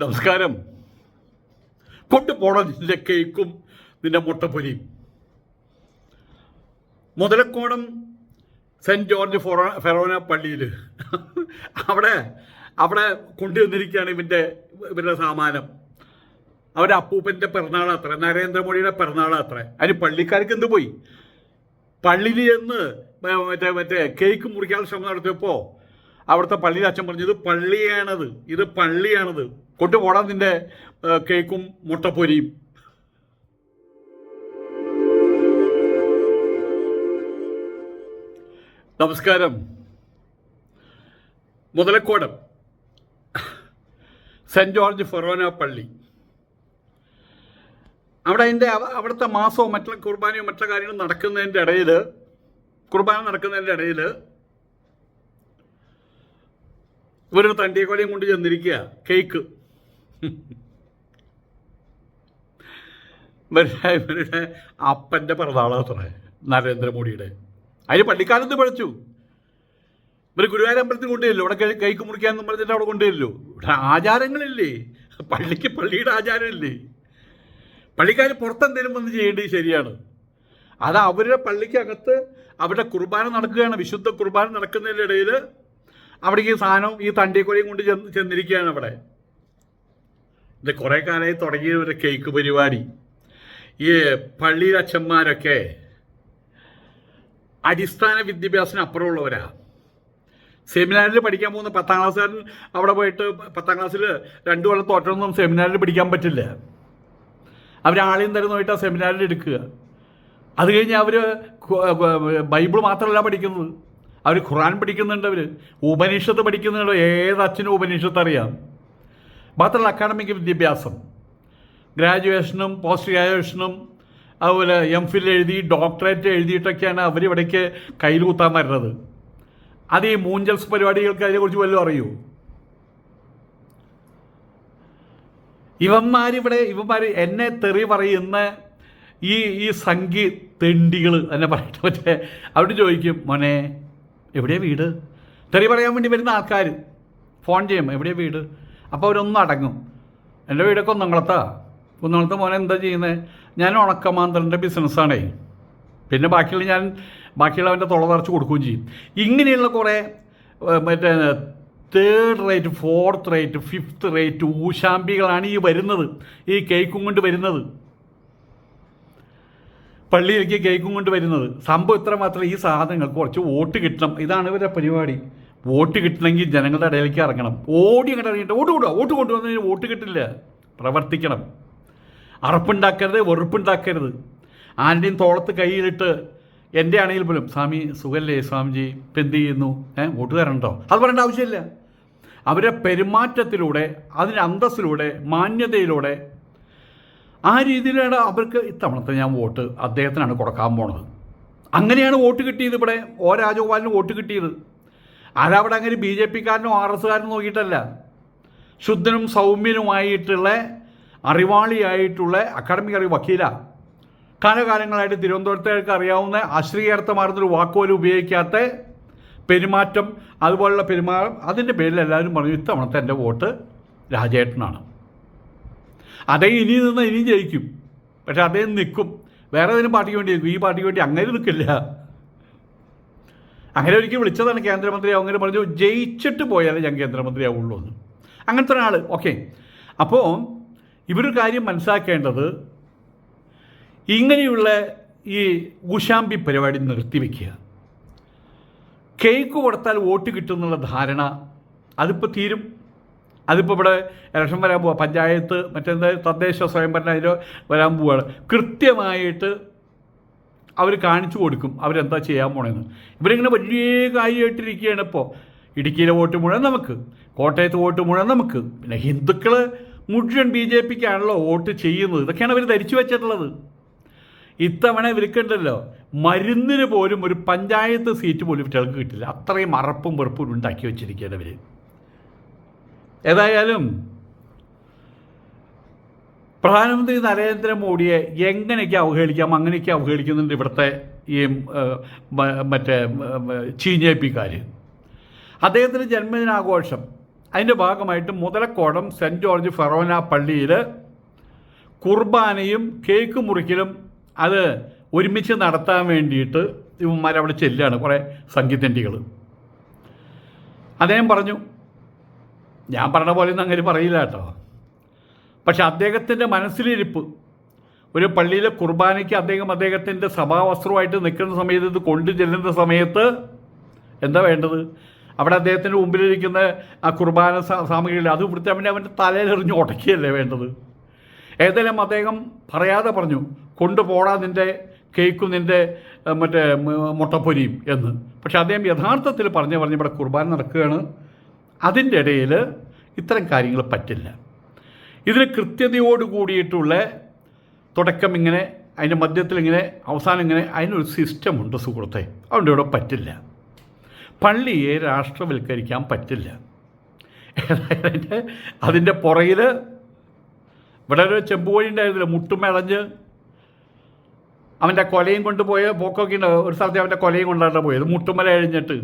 നമസ്കാരം. കൊണ്ടുപോണം നിന്റെ കേക്കും നിന്റെ മുട്ടപ്പൊരിയും. മുതലക്കോണം സെന്റ് ജോർജ് ഫൊറോ ഫെറോന പള്ളിയിൽ അവിടെ അവിടെ കൊണ്ടുവന്നിരിക്കുകയാണ് ഇവന്റെ ഇവരുടെ സാമാനം. അവരുടെ അപ്പൂപ്പന്റെ പിറന്നാൾ അത്ര നരേന്ദ്രമോദിയുടെ പിറന്നാൾ അത്ര. അതിന് പള്ളിക്കാർക്ക് എന്ത് പോയി? പള്ളിയിൽ ചെന്ന് മറ്റേ മറ്റേ കേക്ക് മുറിക്കാനുള്ള ശ്രമം നടത്തിയപ്പോൾ അവിടുത്തെ പള്ളിയിൽ അച്ഛൻ പറഞ്ഞു ഇത് പള്ളിയാണത്. ഇത് പള്ളിയാണത്. കൊണ്ടുപോടാൻ നിന്റെ കേക്കും മുട്ടപ്പൊരിയും. നമസ്കാരം. മുതലക്കോടം. സെന്റ് ജോർജ് ഫെറോന പള്ളി. അവിടെ അതിന്റെ അവ- അവിടുത്തെ മാസവും മറ്റുള്ള കുർബാനയും മറ്റുള്ള കാര്യങ്ങളും നടക്കുന്നതിന്റെ ഇടയിൽ കുർബാന നടക്കുന്നതിന്റെ ഇടയിൽ ഇവരൊരു തണ്ടിയക്കോലയും കൊണ്ട് ചെന്നിരിക്കുക കേക്ക്. ഇവരുടെ അപ്പന്റെ പിറന്നാളാത്ര നരേന്ദ്രമോദിയുടെ. അതിന് പള്ളിക്കാലത്ത് പഠിച്ചു? ഇവർ ഗുരുവായൂർ അമ്പലത്തിൽ കൊണ്ടുവരില്ലോ? ഇവിടെ കൈക്ക് മുറിക്കാന്ന് പറഞ്ഞിട്ട് അവിടെ കൊണ്ടുവരില്ലോ? ഇവിടെ ആചാരങ്ങളില്ലേ? പള്ളിക്ക് പള്ളിയുടെ ആചാരമില്ലേ? പള്ളിക്കാർ പുറത്തെന്തെങ്കിലും വന്ന് ചെയ്യേണ്ടത് ശരിയാണ്. അത് അവരുടെ പള്ളിക്കകത്ത് അവരുടെ കുർബാന നടക്കുകയാണ്. വിശുദ്ധ കുർബാന നടക്കുന്നതിന്റെ ഇടയിൽ അവിടേക്ക് ഈ സാധനം ഈ തണ്ടിക്കൊലയും കൊണ്ട് ചെന്ന് ചെന്നിരിക്കുകയാണ് അവിടെ. ഇത് കുറേ കാലമായി തുടങ്ങിയ ഒരു കേക്ക് പരിപാടി. ഈ പള്ളിയിൽ അച്ഛന്മാരൊക്കെ അടിസ്ഥാന വിദ്യാഭ്യാസത്തിന് അപ്പുറമുള്ളവരാ. സെമിനാറിൽ പഠിക്കാൻ പോകുന്ന പത്താം ക്ലാസ്സുകാരൻ അവിടെ പോയിട്ട് പത്താം ക്ലാസ്സിൽ രണ്ടു കൊല്ലം തോറ്റൊന്നും സെമിനാറിൽ പഠിക്കാൻ പറ്റില്ല. അവരാളെയും ആളെയും തരം നോയിട്ട് ആ സെമിനാറിൽ എടുക്കുക. അത് കഴിഞ്ഞ് അവർ ബൈബിൾ മാത്രമല്ല പഠിക്കുന്നത്. അവർ ഖുറാൻ പഠിക്കുന്നുണ്ട് അവർ ഉപനിഷത്ത് പഠിക്കുന്നുണ്ട്. ഏത് അച്ഛനും ഉപനിഷത്ത് അറിയാം മാത്രമല്ല അക്കാഡമിക് വിദ്യാഭ്യാസം. ഗ്രാജുവേഷനും പോസ്റ്റ് ഗ്രാജുവേഷനും അതുപോലെ എം ഫിൽ എഴുതി ഡോക്ടറേറ്റ് എഴുതിയിട്ടൊക്കെയാണ് അവരിവിടേക്ക് കയ്യിലൂത്താൻ വരുന്നത്. അത് ഈ മൂഞ്ചൽസ് പരിപാടികൾക്ക് അതിനെക്കുറിച്ച് വല്ലതും അറിയൂ? ഇവന്മാരിവിടെ ഇവന്മാർ എന്നെ തെറി പറയുന്ന ഈ ഈ സംഖ്യ തെണ്ടികൾ എന്നെ പറയട്ടെ മറ്റേ അവിടെ ചോദിക്കും മോനെ എവിടെയാണ് വീട്? തെറി പറയാൻ വേണ്ടി വരുന്ന ആൾക്കാർ ഫോൺ ചെയ്യും എവിടെയാണ് വീട്? അപ്പോൾ അവരൊന്നും അടങ്ങും. എന്റെ വീടൊക്കെ ഒന്നങ്ങളത്താ കുന്നംകുളത്ത് മോനെ എന്താ ചെയ്യുന്നത് ഞാൻ ഉണക്കമാന്തലിന്റെ ബിസിനസ്സാണേ. പിന്നെ ബാക്കിയുള്ള ഞാൻ ബാക്കിയുള്ള അവന്റെ തുള നിറച്ച് കൊടുക്കുകയും ചെയ്യും. ഇങ്ങനെയുള്ള കുറേ മറ്റേ third rate fourth rate fifth rate ഊശാമ്പികളാണ് ഈ വരുന്നത്. ഈ കേക്കും കൊണ്ട് വരുന്നത്. പള്ളിയിലേക്ക് കേക്കും കൊണ്ട് വരുന്നത്. സംഭവം ഇത്ര മാത്രമേ ഈ സാധനങ്ങൾ കുറച്ച് വോട്ട് കിട്ടണം. ഇതാണ് ഇവരുടെ പരിപാടി. വോട്ട് കിട്ടണമെങ്കിൽ ജനങ്ങളുടെ ഇടയിലേക്ക് ഇറങ്ങണം. ഓടി അങ്ങോട്ട് ഇറങ്ങിയിട്ട് വോട്ട് കൊടുക്കുക വോട്ട് കൊണ്ടുവന്നതിന് വോട്ട് കിട്ടില്ല. പ്രവർത്തിക്കണം. അറപ്പുണ്ടാക്കരുത് വെറുപ്പുണ്ടാക്കരുത്. ആരുടെയും തോളത്ത് കൈയിലിട്ട് എന്റെ ആണെങ്കിൽ പോലും സ്വാമി സുഖല്ലേ സ്വാമിജി? ഇപ്പം എന്ത് ചെയ്യുന്നു? ഏഹ് വോട്ട് തരണ്ടോ? അത് പറയേണ്ട ആവശ്യമില്ല. അവരെ പെരുമാറ്റത്തിലൂടെ അതിന്റെ അന്തസ്സിലൂടെ മാന്യതയിലൂടെ ആ രീതിയിലാണ് അവർക്ക് ഇത്തവണത്തെ ഞാൻ വോട്ട് അദ്ദേഹത്തിനാണ് കൊടുക്കാൻ പോണത്. അങ്ങനെയാണ് വോട്ട് കിട്ടിയത് ഇവിടെ. ഓ രാജഗോപാലിന് വോട്ട് കിട്ടിയത്. അതവിടെ അങ്ങനെ ബി ജെ പിക്കാരനും ആർ എസ്സുകാരനും നോക്കിയിട്ടല്ല. ശുദ്ധനും സൗമ്യനുമായിട്ടുള്ള അറിവാളിയായിട്ടുള്ള അക്കാഡമിക് അറിവ് വക്കീല. കാലകാലങ്ങളായിട്ട് തിരുവനന്തപുരത്തേക്ക് അറിയാവുന്ന അശ്രീകർത്ഥമാർന്നൊരു വാക്കുപോലും ഉപയോഗിക്കാത്ത പെരുമാറ്റം അതുപോലുള്ള പെരുമാറ്റം അതിന്റെ പേരിൽ എല്ലാവരും പറഞ്ഞു ഇത്തവണത്തെ എന്റെ വോട്ട് രാജേട്ടനാണ്. അതേ ഇനി നിന്ന് ഇനിയും ജയിക്കും. പക്ഷെ അദ്ദേഹം നിൽക്കും. വേറെ ഏതെങ്കിലും പാർട്ടിക്ക് വേണ്ടി നിൽക്കും ഈ പാർട്ടിക്ക് വേണ്ടി അങ്ങനെ നിൽക്കില്ല. അങ്ങനെ ഒരിക്കൽ വിളിച്ചതാണ് കേന്ദ്രമന്ത്രിയാവും അങ്ങനെ പറഞ്ഞു. ജയിച്ചിട്ട് പോയാലേ ഞാൻ കേന്ദ്രമന്ത്രിയാവുള്ളൂ എന്ന്. അങ്ങനത്തെ ഒരാൾ ഓക്കെ. അപ്പോൾ ഇവരൊരു കാര്യം മനസ്സിലാക്കേണ്ടത് ഇങ്ങനെയുള്ള ഈ ഉഷാമ്പി പരിപാടി നിർത്തിവെക്കുക. കേക്ക് കൊടുത്താൽ വോട്ട് കിട്ടുന്നുള്ള ധാരണ അതിപ്പോൾ തീരും. അതിപ്പോൾ ഇവിടെ ഇലക്ഷൻ വരാൻ പോവാ. പഞ്ചായത്ത് മറ്റെന്താ തദ്ദേശ സ്വയംഭരണ ഇതിൽ വരാൻ പോവുകയാണ് കൃത്യമായിട്ട് അവർ കാണിച്ചു കൊടുക്കും. അവരെന്താ ചെയ്യാൻ പോണെന്ന്. ഇവരിങ്ങനെ വലിയ കാര്യമായിട്ടിരിക്കുകയാണ് ഇപ്പോൾ ഇടുക്കിയിലെ വോട്ട് മുഴുവൻ നമുക്ക് കോട്ടയത്ത് വോട്ട് മുഴുവൻ നമുക്ക്. പിന്നെ ഹിന്ദുക്കൾ മുഴുവൻ ബി ജെ പിക്കാണല്ലോ വോട്ട് ചെയ്യുന്നത്. ഇതൊക്കെയാണ് അവർ ധരിച്ചു വെച്ചിട്ടുള്ളത്. ഇത്തവണ ഇവർക്കുണ്ടല്ലോ മരുന്നിന് പോലും ഒരു പഞ്ചായത്ത് സീറ്റ് പോലും ഇവർക്ക് കിട്ടില്ല. അത്രയും അറപ്പും വെറുപ്പും ഉണ്ടാക്കി വെച്ചിരിക്കുകയാണ് ഇവർ ഏതായാലും പ്രധാനമന്ത്രി നരേന്ദ്രമോദിയെ എങ്ങനെയൊക്കെ അവഹേളിക്കാം അങ്ങനെയൊക്കെ അവഹേളിക്കുന്നുണ്ട് ഇവിടുത്തെ ഈ മറ്റേ ചീഞ്ഞേപ്പിക്കാർ അദ്ദേഹത്തിന്റെ ജന്മദിനാഘോഷം അതിന്റെ ഭാഗമായിട്ട് മുതലക്കോടം സെന്റ് ജോർജ് ഫെറോന പള്ളിയിൽ കുർബാനയും കേക്ക് മുറിക്കലും അത് ഒരുമിച്ച് നടത്താൻ വേണ്ടിയിട്ട് ഇവന്മാർ അവിടെ ചെല്ലുകയാണ് കുറേ സംഗീതണ്ടികൾ അദ്ദേഹം പറഞ്ഞു ഞാൻ പറഞ്ഞ പോലെ ഒന്നും അങ്ങനെ പറയില്ല കേട്ടോ. പക്ഷെ അദ്ദേഹത്തിന്റെ മനസ്സിലിരിപ്പ്. ഒരു പള്ളിയിലെ കുർബാനയ്ക്ക് അദ്ദേഹം അദ്ദേഹത്തിന്റെ സഭാവസ്ത്രമായിട്ട് നിൽക്കുന്ന സമയത്ത് ഇത് കൊണ്ടു ചെല്ലുന്ന സമയത്ത് എന്താ വേണ്ടത്? അവിടെ അദ്ദേഹത്തിന്റെ മുമ്പിലിരിക്കുന്ന ആ കുർബാന സാമഗ്രികൾ അത് ഇവിടുത്തെ അവന്റെ അവന്റെ തലയിലെറിഞ്ഞ് ഉടക്കിയല്ലേ വേണ്ടത്? ഏതെല്ലാം അദ്ദേഹം പറയാതെ പറഞ്ഞു കൊണ്ടുപോടാ നിന്റെ കേക്കും നിന്റെ മറ്റേ മുട്ടപ്പൊരിയും എന്ന്. പക്ഷെ അദ്ദേഹം യഥാർത്ഥത്തിൽ പറഞ്ഞു പറഞ്ഞ് ഇവിടെ കുർബാന നടക്കുകയാണ്. അതിന്റെ ഇടയിൽ ഇത്തരം കാര്യങ്ങൾ പറ്റില്ല. ഇതിന് കൃത്യതയോട് കൂടിയിട്ടുള്ള തുടക്കം ഇങ്ങനെ അതിന്റെ മധ്യത്തിൽ ഇങ്ങനെ അവസാനം ഇങ്ങനെ അതിനൊരു സിസ്റ്റമുണ്ട് സുഹൃത്തെ. അതുകൊണ്ട് ഇവിടെ പറ്റില്ല. പള്ളിയെ രാഷ്ട്രവൽക്കരിക്കാൻ പറ്റില്ല. അതിന്റെ അതിന്റെ പുറകിൽ ഇവിടെ ഒരു ചെമ്പുകോഴി ഉണ്ടായിരുന്നില്ല മുട്ടുമേളഞ്ഞ് അവന്റെ കൊലയും കൊണ്ടുപോയ പോക്കൊക്കെ ഉണ്ടാവും ഒരു സ്ഥലത്ത് അവന്റെ കൊലയും കൊണ്ടാണ് പോയത് മുട്ടുമല കഴിഞ്ഞിട്ട്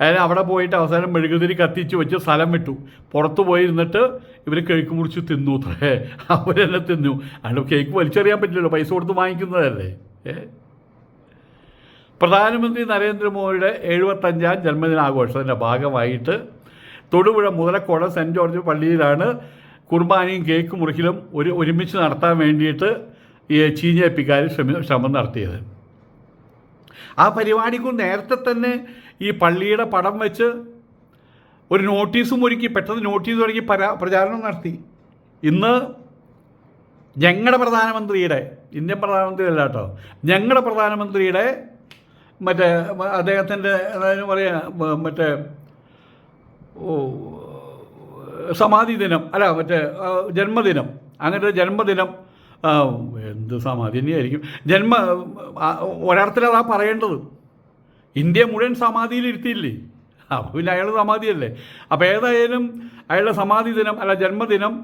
അതായത് അവിടെ പോയിട്ട് അവസാനം മെഴുകുതിരി കത്തിച്ച് വെച്ച് സ്ഥലം വിട്ടു. പുറത്ത് പോയി ഇരുന്നിട്ട് ഇവർ കേക്ക് മുറിച്ച് തിന്നു അത്രേ. അവരെന്നെ തിന്നു. അതിന്റെ കേക്ക് വലിച്ചെറിയാൻ പറ്റില്ലല്ലോ പൈസ കൊടുത്ത് വാങ്ങിക്കുന്നതല്ലേ? പ്രധാനമന്ത്രി നരേന്ദ്രമോദിയുടെ എഴുപത്തഞ്ചാം ജന്മദിനാഘോഷത്തിന്റെ ഭാഗമായിട്ട് തൊടുപുഴ മുതലക്കോട് സെന്റ് ജോർജ് പള്ളിയിലാണ് കുർബാനയും കേക്ക് മുറിക്കലും ഒരു ഒരുമിച്ച് നടത്താൻ വേണ്ടിയിട്ട് ഈ ചീഞ്ഞേപ്പിക്കാർ ശ്രമം നടത്തിയത്. ആ പരിപാടിക്ക് നേരത്തെ തന്നെ ഈ പള്ളിയുടെ പടം വെച്ച് ഒരു നോട്ടീസും ഒരുക്കി പെട്ടെന്ന് നോട്ടീസ് ഒരുക്കി പരാ പ്രചാരണം നടത്തി. ഇന്ന് ഞങ്ങളുടെ പ്രധാനമന്ത്രിയുടെ ഇന്ത്യൻ പ്രധാനമന്ത്രി അല്ല കേട്ടോ ഞങ്ങളുടെ പ്രധാനമന്ത്രിയുടെ മറ്റേ അദ്ദേഹത്തിന്റെ അതായത് പറയുക മറ്റേ സമാധി ദിനം അല്ല മറ്റേ ജന്മദിനം അങ്ങനത്തെ ജന്മദിനം എന്ത് സമാധി തന്നെയായിരിക്കും. ജന്മ ഒരർത്ഥത്തിലതാണ് പറയേണ്ടത്. ഇന്ത്യ മുഴുവൻ സമാധിയിൽ ഇരുത്തിയില്ലേ? അപ്പോൾ പിന്നെ അയാൾ സമാധിയല്ലേ? അപ്പോൾ ഏതായാലും അയാളുടെ സമാധി ദിനം അല്ല ജന്മദിനം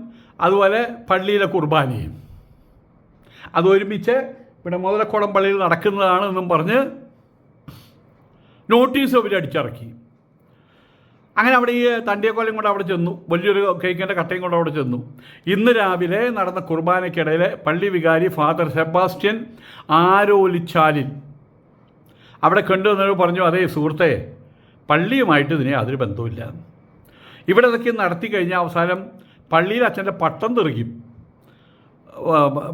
അതുപോലെ പള്ളിയിലെ കുർബാനയും. അതൊരുമിച്ച് ഇവിടെ മുതലക്കോടം പള്ളിയിൽ നടക്കുന്നതാണെന്നും പറഞ്ഞ് നോട്ടീസ് അവർ അടിച്ചിറക്കി. അങ്ങനെ അവിടെ ഈ തണ്ടിയക്കോലം കൊണ്ട് അവിടെ ചെന്നു. വലിയൊരു കേക്കിന്റെ കട്ടയും കൊണ്ട് അവിടെ ചെന്നു. ഇന്ന് രാവിലെ നടന്ന കുർബാനയ്ക്കിടയിൽ പള്ളി വികാരി ഫാദർ സെബാസ്റ്റ്യൻ ആരോലിച്ചാലിൽ അവിടെ കണ്ടുവന്നവർ പറഞ്ഞു അതേ സുഹൃത്തെ പള്ളിയുമായിട്ട് ഇതിന് യാതൊരു ബന്ധവുമില്ല. ഇവിടെ ഇതൊക്കെ നടത്തി കഴിഞ്ഞാൽ അവസാനം പള്ളിയിൽ അച്ഛന്റെ പട്ടം തെറിക്കും.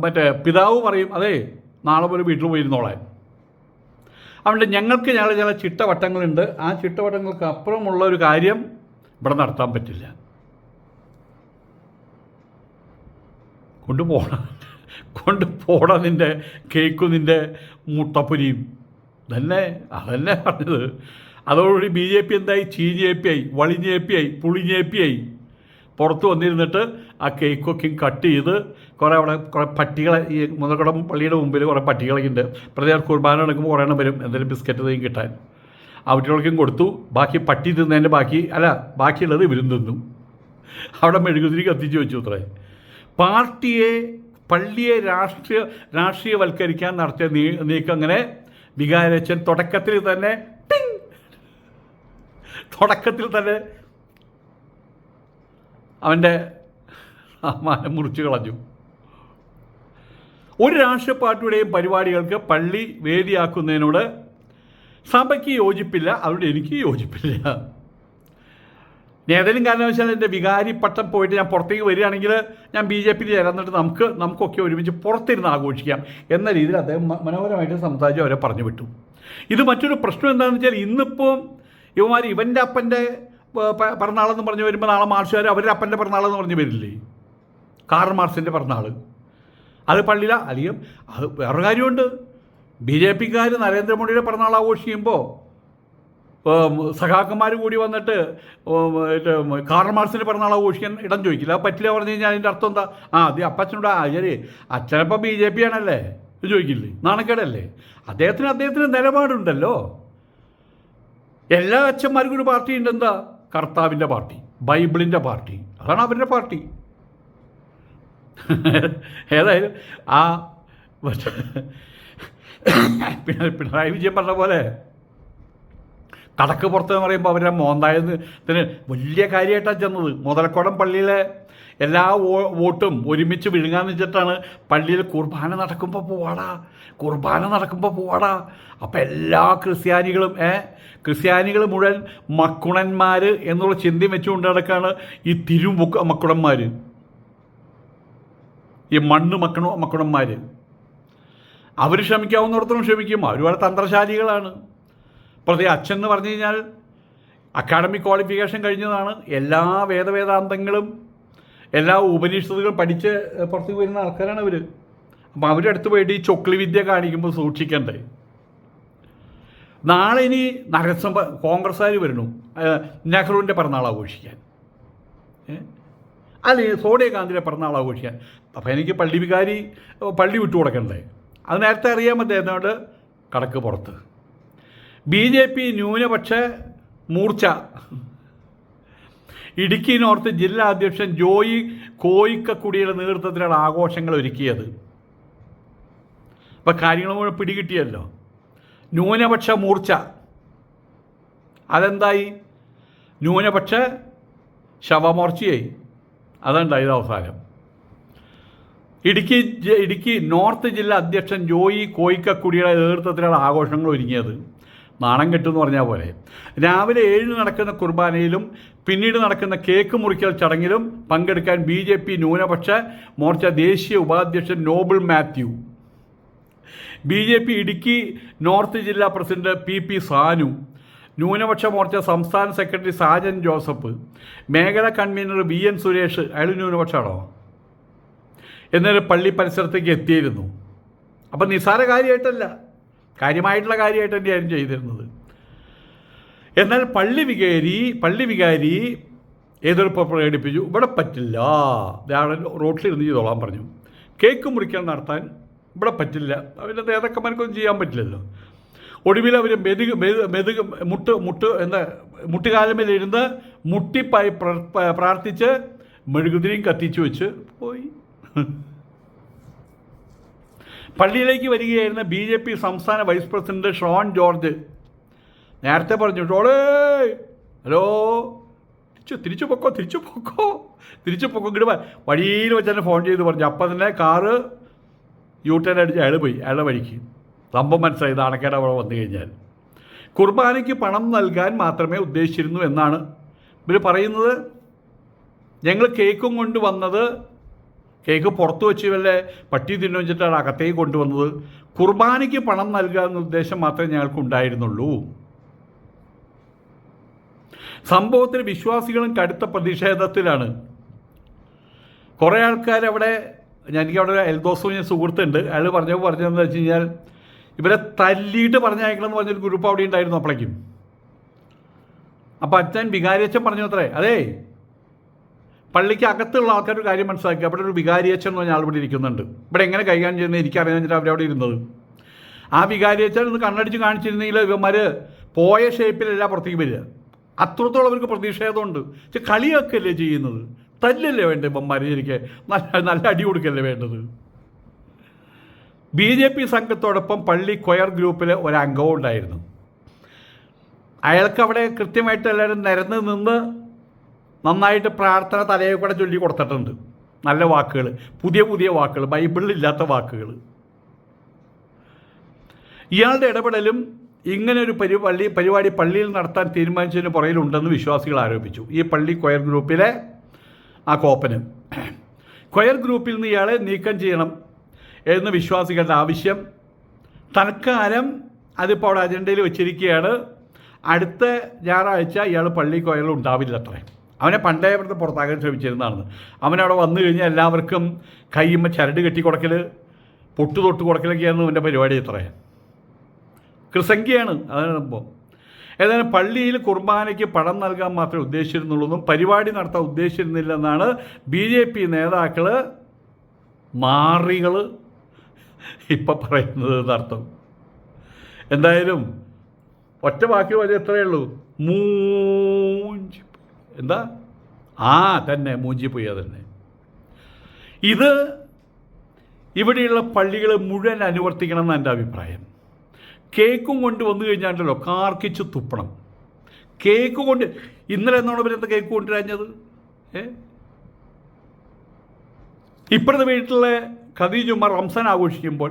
മറ്റേ പിതാവ് പറയും അതേ നാളെ പോലെ വീട്ടിൽ പോയിരുന്നോളാൻ. അതുകൊണ്ട് ഞങ്ങൾക്ക് ഞങ്ങൾ ചില ചിട്ടവട്ടങ്ങളുണ്ട്. ആ ചിട്ടവട്ടങ്ങൾക്ക് അപ്പുറമുള്ള ഒരു കാര്യം ഇവിടെ നടത്താൻ പറ്റില്ല. കൊണ്ടുപോകണം കൊണ്ടുപോകണം നിന്റെ കേക്കും നിന്റെ മുട്ടപ്പൊരിയും. തന്നെ അതന്നെ പറഞ്ഞത്. അതോടുകൂടി ബി ജെ പി എന്തായി? ചീഞ്ഞേപ്പിയായി വളിഞ്ഞേപ്പിയായി ആയി പുറത്ത് വന്നിരുന്നിട്ട് ആ കേക്കൊക്കെ കട്ട് ചെയ്ത് കുറേ അവിടെ കുറേ പട്ടികളെ ഈ മുതൽക്കുടം പള്ളിയുടെ മുമ്പിൽ കുറേ പട്ടികളൊക്കെ ഉണ്ട് പ്രത്യേക കുർബാന നടക്കുമ്പോൾ കുറേ എണ്ണം വരും എന്തെങ്കിലും ബിസ്ക്കറ്റ് എന്തെങ്കിലും കിട്ടാൻ. ആ കുട്ടികൾക്കും കൊടുത്തു. ബാക്കി പട്ടി തിന്നതിന്റെ ബാക്കി അല്ല ബാക്കിയുള്ളത് ഇവരും തിന്നു. അവിടെ മെഴുകുതിരി കത്തിച്ച് വെച്ചു അത്രേ. പാർട്ടിയെ പള്ളിയെ രാഷ്ട്രീയ രാഷ്ട്രീയവൽക്കരിക്കാൻ നടത്തിയ നീ നീക്കം അങ്ങനെ വികാരച്ചൻ തുടക്കത്തിൽ തന്നെ ടിങ്. തുടക്കത്തിൽ തന്നെ അവന്റെ മാനം മുറിച്ചു കളഞ്ഞു. ഒരു രാഷ്ട്രീയ പാർട്ടിയുടെയും പരിപാടികൾക്ക് പള്ളി വേദിയാക്കുന്നതിനോട് സഭയ്ക്ക് യോജിപ്പില്ല. അവരുടെ എനിക്ക് യോജിപ്പില്ല. ഏതെങ്കിലും കാരണവശാൽ എന്റെ വികാരി പട്ടം പോയിട്ട് ഞാൻ പുറത്തേക്ക് വരികയാണെങ്കിൽ ഞാൻ ബി ജെ പിയിൽ ചേർന്നിട്ട് നമുക്ക് നമുക്കൊക്കെ ഒരുമിച്ച് പുറത്തിരുന്ന് ആഘോഷിക്കാം എന്ന രീതിയിൽ അദ്ദേഹം മനോഹരമായിട്ട് സംസാരിച്ച് അവരെ പറഞ്ഞു വിട്ടു. ഇത് മറ്റൊരു പ്രശ്നം എന്താണെന്ന് വെച്ചാൽ ഇന്നിപ്പോൾ ഇവന്മാർ ഇവന്റെ അപ്പന്റെ പിറന്നാളെന്ന് പറഞ്ഞ് വരുമ്പോൾ നാളെ മാർച്ചുകാർ അവരുടെ അപ്പന്റെ പിറന്നാളെന്ന് പറഞ്ഞു വരില്ലേ? കാർൽ മാർസിന്റെ പിറന്നാൾ അത് പള്ളിയില അല്ലെങ്കിൽ അത് വേറൊരു കാര്യമുണ്ട്. ബി ജെ പിക്കാർ നരേന്ദ്രമോദിയുടെ പിറന്നാൾ ആഘോഷിക്കുമ്പോൾ സഖാക്കന്മാർ കൂടി വന്നിട്ട് മാർക്സിന്റെ പിറന്നാൾ ആഘോഷിക്കാൻ ഇടം ചോദിക്കില്ല. പറ്റില്ല പറഞ്ഞു കഴിഞ്ഞാൽ അതിന്റെ അർത്ഥം എന്താ? ആ അത് അപ്പച്ചനോട് ആ ശരി. അച്ഛനപ്പം ബി ജെ പി ആണല്ലേ? ചോദിക്കില്ലേ? നാണക്കേടല്ലേ? അദ്ദേഹത്തിന് അദ്ദേഹത്തിന് നിലപാടുണ്ടല്ലോ. എല്ലാ അച്ഛന്മാർക്കും ഒരു പാർട്ടി ഉണ്ട്. എന്താ? കർത്താവിന്റെ പാർട്ടി ബൈബിളിന്റെ പാർട്ടി. അതാണ് അവരുടെ പാർട്ടി. ഏതായാലും ആ പിന്നെ പിണറായി വിജയൻ പറഞ്ഞ പോലെ കടക്ക് പുറത്ത് എന്ന് പറയുമ്പോൾ അവരുടെ മോന്തായെന്ന് വലിയ കാര്യമായിട്ടാണ് ചെന്നത്. മുതലക്കോടം പള്ളിയിലെ എല്ലാ വോട്ടും ഒരുമിച്ച് വിഴുങ്ങാന്ന് വെച്ചിട്ടാണ് പള്ളിയിൽ കുർബാന നടക്കുമ്പോൾ പോവാടാ. കുർബാന നടക്കുമ്പോൾ പോവാടാ. അപ്പം എല്ലാ ക്രിസ്ത്യാനികളും ഏ? ക്രിസ്ത്യാനികൾ മുഴുവൻ മക്കുണന്മാർ എന്നുള്ള ചിന്തയും വെച്ചുകൊണ്ട് നടക്കുകയാണ് ഈ തിരുമുക്ക മക്കുടന്മാർ ഈ മണ്ണ് മക്കണ മക്കുടന്മാർ അവർ ക്ഷമിക്കാവുന്നിടത്തോളം ക്ഷമിക്കും. അവർ വളരെ തന്ത്രശാലികളാണ്. പ്രതി അച്ഛൻ എന്ന് പറഞ്ഞു കഴിഞ്ഞാൽ അക്കാഡമിക് ക്വാളിഫിക്കേഷൻ കഴിഞ്ഞതാണ്. എല്ലാ വേദവേദാന്തങ്ങളും എല്ലാ ഉപനിഷത്തുകളും പഠിച്ച് പുറത്തേക്ക് വരുന്ന ആൾക്കാരാണ് അവർ അപ്പം അവരുടെ അടുത്ത് പോയിട്ട് ഈ ചൊക്ലി വിദ്യ കാണിക്കുമ്പോൾ സൂക്ഷിക്കണ്ടേ? നാളെ ഇനി നഗരസഭ കോൺഗ്രസ്സുകാർ വരണു. നെഹ്റുവിന്റെ പിറന്നാൾ ആഘോഷിക്കാൻ. അല്ലെ സോണിയാഗാന്ധിയുടെ പിറന്നാൾ ആഘോഷിക്കാൻ. അപ്പം എനിക്ക് പള്ളി വികാരി പള്ളി വിട്ടു കൊടുക്കണ്ടേ അത് നേരത്തെ അറിയാൻ പറ്റുന്നതുകൊണ്ട് കടക്ക് പുറത്ത്. ബി ജെ പി ന്യൂനപക്ഷ മൂർച്ച. ഇടുക്കി നോർത്ത് ജില്ലാ അധ്യക്ഷൻ ജോയി കോയിക്കക്കുടിയുടെ നേതൃത്വത്തിലാണ് ആഘോഷങ്ങൾ ഒരുക്കിയത്. അപ്പം കാര്യങ്ങൾ മുഴുവൻ പിടികിട്ടിയല്ലോ. ന്യൂനപക്ഷ മൂർച്ച. അതെന്തായി? ന്യൂനപക്ഷ ശവമോർച്ചയായി. അതുണ്ടായത് അവസാനം. ഇടുക്കി ഇടുക്കി നോർത്ത് ജില്ലാ അധ്യക്ഷൻ ജോയി കോയിക്കക്കുടിയുടെ നേതൃത്വത്തിലാണ് ആഘോഷങ്ങൾ ഒരുങ്ങിയത്. നാണം കെട്ടെന്ന് പറഞ്ഞാൽ പോലെ രാവിലെ ഏഴിന് നടക്കുന്ന കുർബാനയിലും പിന്നീട് നടക്കുന്ന കേക്ക് മുറിക്കൽ ചടങ്ങിലും പങ്കെടുക്കാൻ ബി ജെ പി ന്യൂനപക്ഷ മോർച്ച ദേശീയ ഉപാധ്യക്ഷൻ Noble Mathew. B J P Idukki north ജില്ലാ പ്രസിഡന്റ് പി പി സാനു. ന്യൂനപക്ഷ മോർച്ച സംസ്ഥാന സെക്രട്ടറി സാജൻ ജോസഫ്. മേഖലാ കൺവീനർ വി എൻ സുരേഷ് അയാൾ ന്യൂനപക്ഷമാണോ എന്നൊരു പള്ളി പരിസരത്തേക്ക് എത്തിയിരുന്നു. അപ്പം നിസ്സാര കാര്യമായിട്ടല്ല കാര്യമായിട്ടുള്ള കാര്യമായിട്ട് തന്നെയായിരുന്നു ചെയ്തിരുന്നത്. എന്നാൽ പള്ളി വികാരി പള്ളി വികാരി എതിർപ്പ് പ്രകടിപ്പിച്ചു? ഇവിടെ പറ്റില്ല. റോട്ടിലിരുന്ന് ചെയ്തോളാൻ പറഞ്ഞു. കേക്ക് മുറിക്കാൻ നടത്താൻ ഇവിടെ പറ്റില്ല. അവരുടെ നേതാക്കന്മാർക്കൊന്നും ചെയ്യാൻ പറ്റില്ലല്ലോ. ഒടുവിൽ അവർ മെതുക് മെതു മെതുക് മുട്ട് മുട്ട് എന്താ മുട്ടുകാലമേലിരുന്ന് മുട്ടിപ്പായി പ്രാർത്ഥിച്ച് മെഴുകുതിരിയും കത്തിച്ചു വെച്ച് പോയി. പള്ളിയിലേക്ക് വരികയായിരുന്ന ബി ജെ പി സംസ്ഥാന വൈസ് പ്രസിഡന്റ് ഷോൺ ജോർജ്. നേരത്തെ പറഞ്ഞു ഷോളേ ഹലോ തിരിച്ചു തിരിച്ചു പൊക്കോ തിരിച്ചു പൊക്കോ തിരിച്ചു പൊക്കോ ഇങ്ങോട്ട്. വഴിയിൽ വെച്ച് തന്നെ ഫോൺ ചെയ്ത് പറഞ്ഞു അപ്പം തന്നെ കാറ് യൂ ടേൺ അടിച്ച് അയാൾ പോയി അയാളുടെ വഴിക്ക്. സംഭവം മനസ്സിലായി നാണക്കേട് അവിടെ വന്നു കഴിഞ്ഞാൽ. കുർബാനയ്ക്ക് പണം നൽകാൻ മാത്രമേ ഉദ്ദേശിച്ചിരുന്നു എന്നാണ് ഇവർ പറയുന്നത്. ഞങ്ങൾ കേക്കും കൊണ്ട് വന്നത് കേക്ക് പുറത്തു വെച്ച് വല്ല പട്ടി തിന്നു വെച്ചിട്ടാണ് അകത്തേക്ക് കൊണ്ടുവന്നത്. കുർബാനയ്ക്ക് പണം നൽകുക എന്ന ഉദ്ദേശം മാത്രമേ ഞങ്ങൾക്ക് ഉണ്ടായിരുന്നുള്ളൂ. സംഭവത്തിൽ വിശ്വാസികളും കടുത്ത പ്രതിഷേധത്തിലാണ്. കുറേ ആൾക്കാർ അവിടെ ഞാൻ എനിക്ക് അവിടെ ഒരു ഞാൻ സുഹൃത്തുണ്ട്. അയാൾ പറഞ്ഞപ്പോൾ പറഞ്ഞതെന്ന് വെച്ച് കഴിഞ്ഞാൽ ഇവരെ തല്ലിയിട്ട് പറഞ്ഞയക്കണമെന്ന് പറഞ്ഞൊരു ഗ്രൂപ്പ് അവിടെ ഉണ്ടായിരുന്നു അപ്പോഴേക്കും അപ്പം അച്ഛൻ വികാരിയച്ഛൻ പറഞ്ഞു അത്രേ അതേ പള്ളിക്ക് അകത്തുള്ള ആൾക്കാർ ഒരു കാര്യം മനസ്സിലാക്കുക അവിടെ ഒരു വികാരി അച്ഛൻ എന്ന് പറഞ്ഞ ഇവിടെ ഇരിക്കുന്നുണ്ട്. ഇവിടെ എങ്ങനെ കൈകാര്യം ചെയ്യുന്നത് എനിക്കറിയാൻ അവരവിടെ ഇരുന്നത്. ആ വികാരി അച്ഛൻ ഒന്ന് കണ്ണടിച്ച് കാണിച്ചിരുന്നെങ്കിൽ ഇവന്മാർ പോയ ഷേപ്പിലല്ല പുറത്തേക്ക് വരിക. അത്രത്തോളം അവർക്ക് പ്രതിഷേധമുണ്ട് പക്ഷെ കളിയൊക്കെയല്ലേ ചെയ്യുന്നത്? തല്ലല്ലേ വേണ്ടത് ഇവന്മാർ ശരിക്കും? നല്ല നല്ല അടി കൊടുക്കല്ലേ വേണ്ടത്? ബി ജെ പി സംഘത്തോടൊപ്പം പള്ളി കൊയർ ഗ്രൂപ്പിലെ ഒരു അംഗവും ഉണ്ടായിരുന്നു. അയാൾക്ക് അവിടെ കൃത്യമായിട്ട് എല്ലാവരും നിരന്ന് നിന്ന് നന്നായിട്ട് പ്രാർത്ഥന തലയിൽ കൂടെ ചൊല്ലി കൊടുത്തിട്ടുണ്ട്. നല്ല വാക്കുകൾ പുതിയ പുതിയ വാക്കുകൾ ബൈബിളിൽ ഇല്ലാത്ത വാക്കുകൾ ഇയാളുടെ ഇടപെടലും ഇങ്ങനെ ഒരു പരി പള്ളി പരിപാടി പള്ളിയിൽ നടത്താൻ തീരുമാനിച്ചതിന് പുറകിലുണ്ടെന്ന് വിശ്വാസികൾ ആരോപിച്ചു. ഈ പള്ളി കൊയർ ഗ്രൂപ്പിലെ ആ കോപ്പന്. കൊയർ ഗ്രൂപ്പിൽ നിന്ന് ഇയാളെ നീക്കം ചെയ്യണം എന്ന് വിശ്വാസികളുടെ ആവശ്യം. തൽക്കാലം അതിപ്പോൾ അവിടെ അജണ്ടയിൽ വെച്ചിരിക്കുകയാണ്. അടുത്ത ഞായറാഴ്ച ഇയാൾ പള്ളി കൊയറിൽ ഉണ്ടാവില്ല അത്രേ അവനെ പണ്ടേ ഇവിടുത്തെ പുറത്താക്കാൻ ശ്രമിച്ചിരുന്നതാണ് അവനവിടെ വന്നു കഴിഞ്ഞാൽ എല്ലാവർക്കും കയ്യുമ്മ ചരട് കെട്ടി കൊടുക്കൽ പൊട്ടു തൊട്ട് കൊടുക്കലൊക്കെയായിരുന്നു അവന്റെ പരിപാടി അത്രേ കൃസംഖ്യയാണ് അതാണ് ഏതായാലും പള്ളിയിൽ കുർബാനയ്ക്ക് പണം നൽകാൻ മാത്രമേ ഉദ്ദേശിച്ചിരുന്നുള്ളൂ പരിപാടി നടത്താൻ ഉദ്ദേശിച്ചിരുന്നില്ലെന്നാണ് ബി ജെ പി നേതാക്കൾ മാറികൾ ഇപ്പം പറയുന്നത് എന്നർത്ഥം. എന്തായാലും ഒറ്റ വാക്ക് വരെ എത്രയേ ഉള്ളൂ. മൂഞ്ചി. എന്താ? ആ തന്നെ മൂഞ്ചിപ്പോയി തന്നെ. ഇത് ഇവിടെയുള്ള പള്ളികൾ മുഴുവൻ അനുവർത്തിക്കണം എന്നാണ് എന്റെ അഭിപ്രായം. കേക്കും കൊണ്ട് വന്നു കഴിഞ്ഞാണ്ടല്ലോ കാർക്കിച്ച് തുപ്പണം. കേക്ക് കൊണ്ട് ഇന്നലെ എന്നാണ് ഇവരെന്താ കേക്ക് കൊണ്ടുവരാഞ്ഞത് ഏ? ഇപ്പുറത്തെ വീട്ടിലെ ഖദീജുമ്മ റംസാൻ ആഘോഷിക്കുമ്പോൾ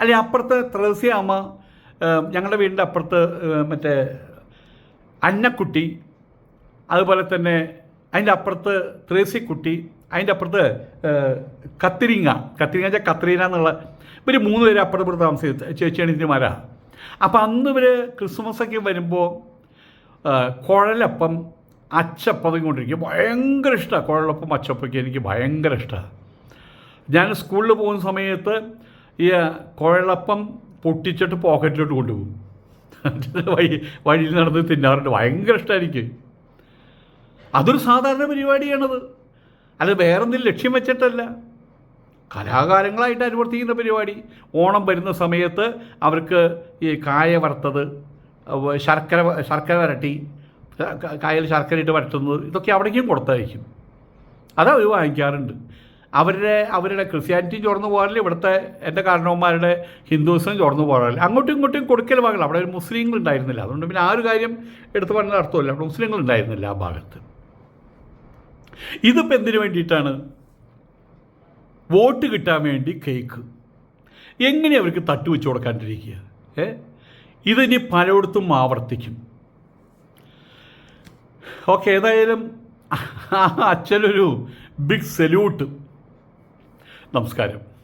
അല്ലെ അപ്പുറത്തെ ത്രേസ്യ അമ്മ ഞങ്ങളുടെ വീടിന്റെ അപ്പുറത്ത് മറ്റേ അന്നക്കുട്ടി അതുപോലെ തന്നെ അതിന്റെ അപ്പുറത്ത് ത്രേസിക്കുട്ടി അതിന്റെ അപ്പുറത്ത് കത്തിരിങ്ങ കത്തിരിങ്ങ വെച്ചാൽ കത്രീന എന്നുള്ള ഇവർ മൂന്ന് പേര് അപ്പുറത്ത് ഇവിടെ താമസിച്ചത് ചേച്ചിയണിന്മാരാണ് അപ്പോൾ അന്ന് ഇവർ ക്രിസ്മസൊക്കെ വരുമ്പോൾ ഏഹ്, കുഴലപ്പം അച്ചപ്പം കൊണ്ടിരിക്കും. ഭയങ്കര ഇഷ്ടമാണ് കുഴലപ്പം അച്ചപ്പൊക്കെ എനിക്ക് ഭയങ്കര ഇഷ്ടമാണ് ഞാൻ സ്കൂളിൽ പോകുന്ന സമയത്ത് ഈ കുഴലപ്പം പൊട്ടിച്ചിട്ട് പോക്കറ്റിലോട്ട് കൊണ്ടുപോകും. വഴി വഴിയിൽ നടന്ന് തിന്നാറുണ്ട്. ഭയങ്കര ഇഷ്ടമാണ് എനിക്ക്. അതൊരു സാധാരണ പരിപാടിയാണത്. അത് വേറെന്തെങ്കിലും ലക്ഷ്യം വെച്ചിട്ടല്ല. കലാകാലങ്ങളായിട്ട് അനുവർത്തിക്കുന്ന പരിപാടി. ഓണം വരുന്ന സമയത്ത് അവർക്ക് ഈ കായ വറുത്തത് ശർക്കര ശർക്കര വരട്ടി കായൽ ശർക്കര ഇട്ട് വരട്ടുന്നത് ഇതൊക്കെ അവിടേക്കും കൊടുത്തയക്കും. അത് അവർ വാങ്ങിക്കാറുണ്ട്. അവരുടെ അവരുടെ ക്രിസ്ത്യാനിറ്റി ചോർന്നു പോകാറില്ല ഇവിടുത്തെ എന്റെ കാരണവന്മാരുടെ ഹിന്ദുസും ചോർന്നു പോകാറില്ല. അങ്ങോട്ടും ഇങ്ങോട്ടും കൊടുക്കൽ ഭാഗങ്ങൾ. അവിടെ ഒരു മുസ്ലിങ്ങൾ ഉണ്ടായിരുന്നില്ല. അതുകൊണ്ട് പിന്നെ ആ ഒരു കാര്യം എടുത്തു പറഞ്ഞ അർത്ഥമില്ല. അവിടെ മുസ്ലിങ്ങൾ ഉണ്ടായിരുന്നില്ല ആ ഭാഗത്ത്. ഇതിപ്പോൾ എന്തിനു വേണ്ടിയിട്ടാണ്? വോട്ട് കിട്ടാൻ വേണ്ടി കേക്ക്. എങ്ങനെ അവർക്ക് തട്ട് വെച്ച് കൊടുക്കാണ്ടിരിക്കുക? ഏ? ഇതിനി പലയിടത്തും ആവർത്തിക്കും. ഓക്കെ ഏതായാലും അച്ഛനൊരു ബിഗ് സല്യൂട്ട്. നമസ്കാരം.